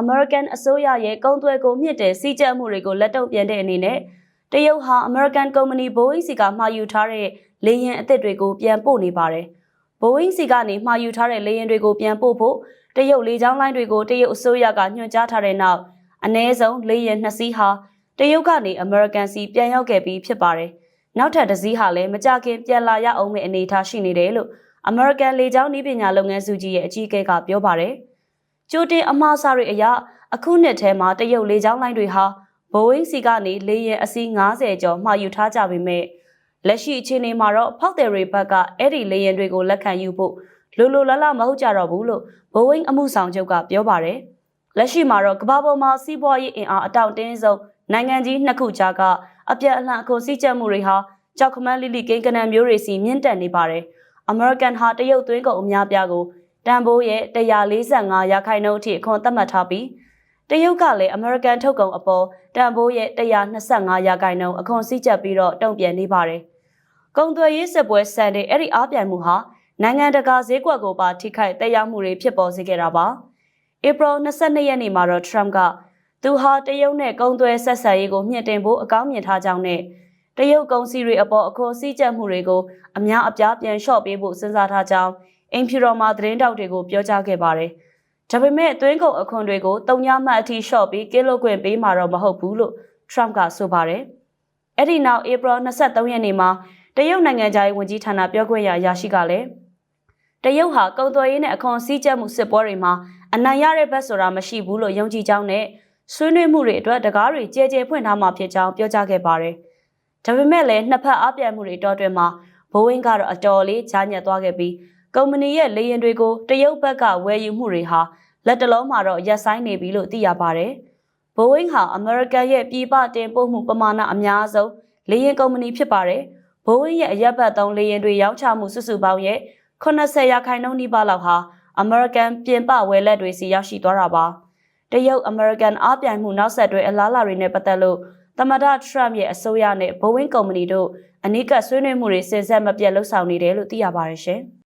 American အစိုးရရဲ့ကုန်သွယ်ကိုမြင့်တဲ့စီးကျက်မှုတွေကိုလက်တုံ့ပြန်တဲ့အနေနဲ့တရုတ်ဟာ American Company Boeing စီကမှာယူထားတဲ့လေယာဉ်အသစ်တွေကိုပြန်ပို့နေပါတယ်။ Boeing စီကနေမှာယူထားတဲ့လေယာဉ်တွေကိုပြန်ပို့ဖို့တရုတ်လေကြောင်းလိုင်းတွေကိုတရုတ်အစိုးရကညွှန်ကြားထားတဲ့နောက်အ ਨੇ ဆုံးလေယာဉ်နှစ်စီးဟာတရုတ်ကနေ American စီပြန်ရောက်ခဲ့ပြီးဖြစ်ပါတယ်။နောက်ထပ်တစ်စီးဟာလည်းမကြခင်ပြန်လာရအောင်မယ့်အနေအထားရှိနေတယ်လို့ American လေကြောင်းနည်းပညာလုပ်ငန်းစုကြီးရဲ့အကြီးအကဲကပြောပါတယ်။ ကြိုတင်အမှားအဆတွေအရအခုနှစ်ထဲမှာတရုတ်လေကြောင်းလိုင်းတွေဟာဘိုးဝင်းစီကနေလေယာဉ်အစီး90ကျော်မှာယူထားကြပေမဲ့လက်ရှိအခြေအနေမှာတော့ဖောက်တယ်တွေဘက်ကအဲ့ဒီလေယာဉ်တွေကိုလက်ခံယူဖို့လိုလိုလလမဟုတ်ကြတော့ဘူးလို့ဘိုးဝင်းအမှုဆောင်ချုပ်ကပြောပါတယ်။လက်ရှိမှာတော့ကမ္ဘာပေါ်မှာစီးပွားရေးအင်အားအတောင့်တင်းဆုံးနိုင်ငံကြီးနှစ်ခုကြားကအပြတ်အလှအကုန်စီးကျက်မှုတွေဟာကြောက်ခမန်းလိလိကိန်းကနံမျိုးတွေစီမြင့်တက်နေပါတယ်။ American ဟာတရုတ်သွင်းကုန်အများပြားကို တန်ဖိုးရဲ့145ရာခိုင်နှုန်းအထိအခွန်သတ်မှတ်ထားပြီးတရုတ်ကလည်း American ထုတ်ကုန်အပေါ်တန်ဖိုးရဲ့125ရာခိုင်နှုန်းအခွန်စည်းကျပ်ပြီးတော့တုံ့ပြန်နေပါတယ်။ကုန်သွယ်ရေးစစ်ပွဲဆန်တဲ့အဲ့ဒီအားပြိုင်မှုဟာနိုင်ငံတကာဈေးကွက်ကိုပါထိခိုက်တက်ရောက်မှုတွေဖြစ်ပေါ်စေခဲ့တာပါ။ April 22ရက်နေ့မှာတော့ Trump ကသူဟာတရုတ်နဲ့ကုန်သွယ်ဆက်ဆံရေးကိုမြင့်တင်ဖို့အကောင်းမြင်ထားကြောင်းနဲ့တရုတ်ကုန်စည်တွေအပေါ်အခွန်စည်းကျပ်မှုတွေကိုအများအပြားပြန်လျှော့ပေးဖို့စဉ်းစားထားကြောင်း အင်ဖြူတော်မှာသတင်းတောက်တွေကိုပြောကြားခဲ့ပါတယ်။ဒါပေမဲ့အသွင်းကုန်အခွန်တွေကိုတုံညာမှတ်အထိလျှော့ပြီးကင်းလွတ်ခွင့်ပေးမှာတော့မဟုတ်ဘူးလို့ Trump ကဆိုပါတယ်။အဲ့ဒီနောက် April 23ရက်နေ့မှာတရုတ်နိုင်ငံသားရေးဝန်ကြီးဌာနပြောခွင့်ရအရာရှိကလည်းတရုတ်ဟာကုန်သွယ်ရေးနဲ့အခွန်စည်းကျပ်မှုစစ်ပွဲတွေမှာအနိုင်ရတဲ့ဘက်ဆိုတာမရှိဘူးလို့ယုံကြည်ကြောင်းနဲ့ဆွေးနွေးမှုတွေအတွက်တကားတွေကြဲကြဲဖွင့်ထားမှာဖြစ်ကြောင်းပြောကြားခဲ့ပါတယ်။ဒါပေမဲ့လည်းနှစ်ဖက်အပြိုင်မှုတွေတောအတွင်းမှာဘိုးဝင်းကတော့အတော်လေးကြားညက်သွားခဲ့ပြီး ကုမ္ပဏီရဲ့လေယာဉ်တွေကိုတရုတ်ဘက်ကဝယ်ယူမှုတွေဟာလက်တလုံးမှာတော့ရပ်ဆိုင်းနေပြီလို့သိရပါတယ်။ဘိုးဝင်းဟာအမေရိကန်ရဲ့ပြည်ပတင်ပို့မှုပမာဏအများဆုံးလေယာဉ်ကုမ္ပဏီဖြစ်ပါတယ်။ဘိုးဝင်းရဲ့အရက်ဘတ်သုံးလေယာဉ်တွေရောင်းချမှုစုစုပေါင်းရဲ့80ရာခိုင်နှုန်းနီးပါးလောက်ဟာအမေရိကန်ပြင်ပဝယ်လက်တွေစီရောက်ရှိသွားတာပါ။တရုတ်အမေရိကန်အားပြိုင်မှုနောက်ဆက်တွဲအလားအလာတွေနဲ့ပတ်သက်လို့သမ္မတထရမ့်ရဲ့အစိုးရနဲ့ဘိုးဝင်းကုမ္ပဏီတို့အနိကဆွေးနွေးမှုတွေစဉ်ဆက်မပြတ်လှုပ်ဆောင်နေတယ်လို့သိရပါတယ်ရှင်။